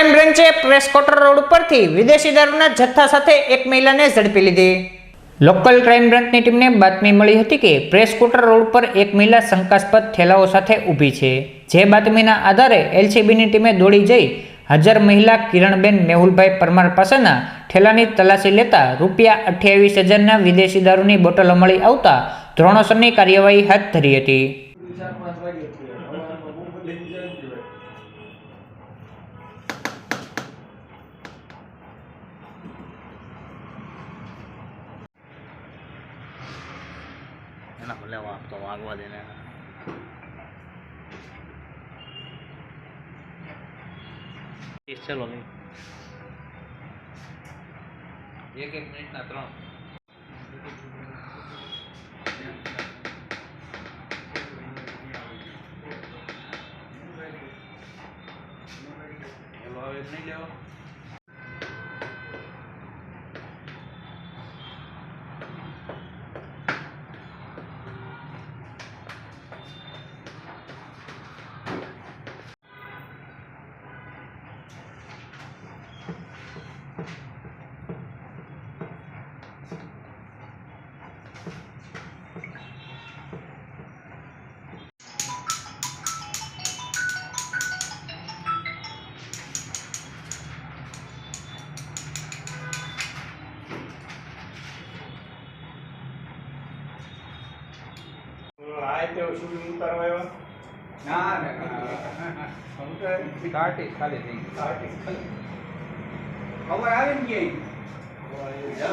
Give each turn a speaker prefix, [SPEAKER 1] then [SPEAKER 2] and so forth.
[SPEAKER 1] Crime બ્રાન્ચે press quarter road ઉપરથી વિદેશી દારૂના જથ્થા સાથે એક મહિલાને ઝડપી લીધી. લોકલ ક્રાઇમ બ્રાન્ચની ટીમને બાતમી મળી હતી કે પ્રેસ ક્વાર્ટર રોડ પર એક મહિલા શંકાસ્પદ થેલાઓ સાથે ઊભી છે. જે બાતમીના આધારે એલસીબીની ટીમે દોડી જઈ હાજર મહિલા કિરણબેન મેહુલભાઈ પરમાર પાસેના ઠેલાની તલાશી લેતા રૂપિયા અઠ્યાવીસ હજારના વિદેશી દારૂની બોટલો મળી આવતા ધોરણસરની કાર્યવાહી હાથ ધરી હતી.
[SPEAKER 2] એના ભલે વાગ તો વાગવા દે ચલો એક એક મિનિટના ત્રણ પેલો આવે નહીં લેવો
[SPEAKER 3] આ તે શૂટિંગ ઉતારવા આવ્યા?
[SPEAKER 4] ના ના કાર્ટિસ ખાલી થઈ ગઈ.
[SPEAKER 3] આર્ટિસ્ટ
[SPEAKER 4] ખબર આવે ને ક્યાંય?